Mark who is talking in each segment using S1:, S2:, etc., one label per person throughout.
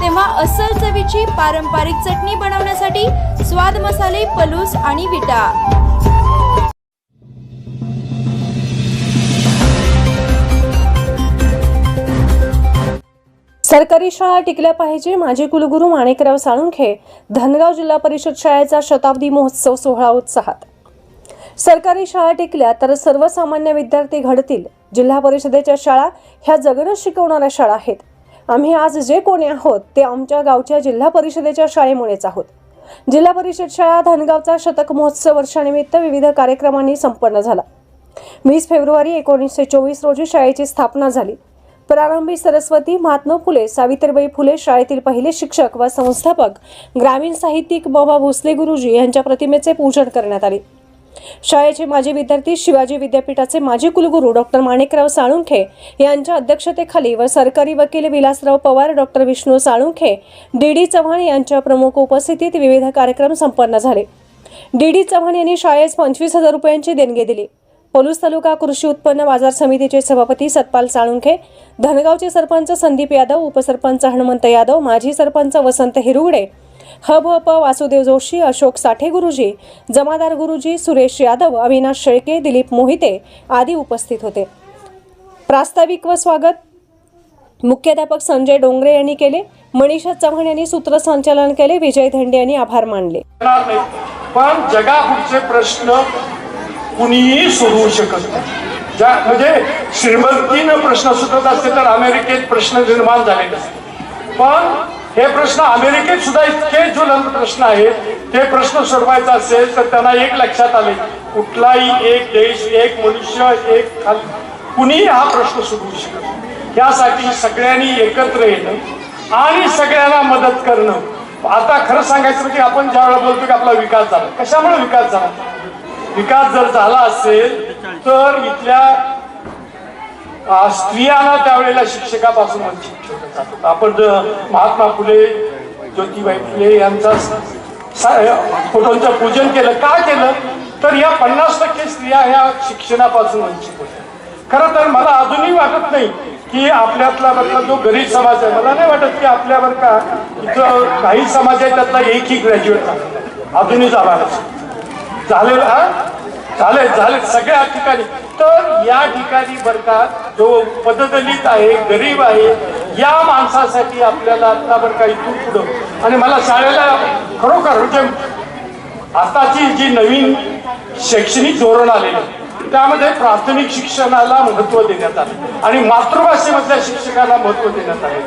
S1: तेव्हा अस्सल चवीची पारंपरिक चटणी बनवण्यासाठी स्वाद मसाले पलूस आणि विटा.
S2: सरकारी शाळा टिकल्या पाहिजे माजी कुलगुरू माणिकराव साळुंखे धनगाव जिल्हा परिषद शाळेचा शताब्दी महोत्सव सोहळा उत्साहात. सरकारी शाळा टिकल्या तर सर्वसामान्य विद्यार्थी घडतील. जिल्हा परिषदेच्या शाळा ह्या जगणं शिकवणाऱ्या शाळा आहेत. आम्ही आज जे कोणी आहोत ते आमच्या गावच्या जिल्हा परिषदेच्या शाळेमुळेच आहोत. जिल्हा परिषद शाळा धनगावचा शतक महोत्सव वर्षानिमित्त विविध कार्यक्रमांनी संपन्न झाला. वीस फेब्रुवारी एकोणीसशे चोवीस रोजी शाळेची स्थापना झाली. प्रारंभी सरस्वती महात्मा फुले सावित्रीबाई फुले शाळेतील पहिले शिक्षक व संस्थापक ग्रामीण साहित्यिक बाबा भोसले गुरुजी यांच्या प्रतिमेचे पूजन करण्यात आले. शाळेचे माजी विद्यार्थी शिवाजी विद्यापीठाचे माजी कुलगुरू डॉक्टर माणिकराव साळुंखे यांच्या अध्यक्षतेखाली व सरकारी वकील Vilasrao Pawar doctor Vishnu Salunkhe D D Chavan यांच्या प्रमुख उपस्थितीत विविध कार्यक्रम संपन्न झाले. डी डी चव्हाण यांनी शाळेस पंचवीस हजार रुपयांची देणगी दिली. पलूस तालुका कृषी उत्पन्न बाजार समितीचे सभापती सतपाल साळुंखे धनगावचे सरपंच संदीप यादव उपसरपंच हनुमंत यादव माजी सरपंच वसंत हिरुगडे हब वासुदेव जोशी अशोक साठे गुरुजी जमादार गुरुजी सुरेश यादव अविनाश शेळके दिलीप मोहिते आदी उपस्थित होते. प्रास्ताविक व स्वागत. मुख्याध्यापक संजय डोंगरे यांनी केले. मनीषा चव्हाण यांनी सूत्रसंचालन केले. विजय धेंडे यांनी आभार मानले.
S3: पण जगापुढचे प्रश्न कुणीही सोडवू शकत नाही. ज्या म्हणजे श्रीमंतीनं प्रश्न सुटत असते तर अमेरिकेत प्रश्न निर्माण झाले पण हे प्रश्न अमेरिकेत सुद्धा इतके ज्वलंत प्रश्न आहेत. ते प्रश्न सोडवायचा असेल तर त्यांना एक लक्षात आले. कुठलाही एक देश एक मनुष्य एक खाल कुणीही हा प्रश्न सोडवू शकत यासाठी सगळ्यांनी एकत्र येणं आणि सगळ्यांना मदत करणं. आता खरं सांगायचं म्हणजे आपण ज्या वेळेला बोलतो की आपला विकास झाला. कशामुळे विकास झाला? विकास जर झाला असेल तर इथल्या स्त्रियांना त्यावेळेला शिक्षकापासून वंचित ठेवलं जात होतं. आपण महात्मा फुले ज्योतिबाई फुले यांचा फोटोंचं पूजन केलं का केलं? तर या पन्नास टक्के स्त्रिया ह्या शिक्षणापासून वंचित होत्या. खरं तर मला अजूनही वाटत नाही की आपल्यातला बरं जो गरीब समाज आहे मला नाही वाटत की आपल्यावर का इथं काही समाज आहे त्यातला एकही ग्रॅज्युएट झाला अजूनही झाला झालेला हा? झाले झाले सगळ्या ठिकाणी. तर या ठिकाणी बरं का जो पददलित आहे गरीब आहे या माणसासाठी आपल्याला आता बरं का इथून पुढं. आणि मला शाळेला खरोखर म्हणजे आताची जी नवीन शैक्षणिक धोरण आलेलं त्यामध्ये प्राथमिक शिक्षणाला महत्त्व देण्यात आलं. आणि मातृभाषेमधल्या शिक्षकाला महत्त्व देण्यात आले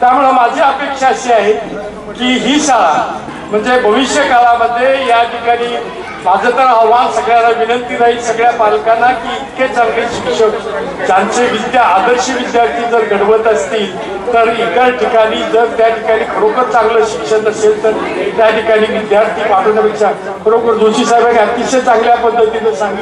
S3: त्यामुळं माझी अपेक्षा अशी आहे की ही शाळा म्हणजे भविष्य काळामध्ये या ठिकाणी माझं तर आव्हान सगळ्यांना विनंती राहील सगळ्या पालकांना की इतके चांगले शिक्षक ज्यांचे विद्या आदर्श विद्यार्थी जर घडवत असतील तर इतर ठिकाणी जर त्या ठिकाणी खरोखर चांगलं शिक्षण असेल तर त्या ठिकाणी विद्यार्थी पाठवण्यापेक्षा खरोखर जोशी साहेबांनी अतिशय चांगल्या पद्धतीनं सांगितलं.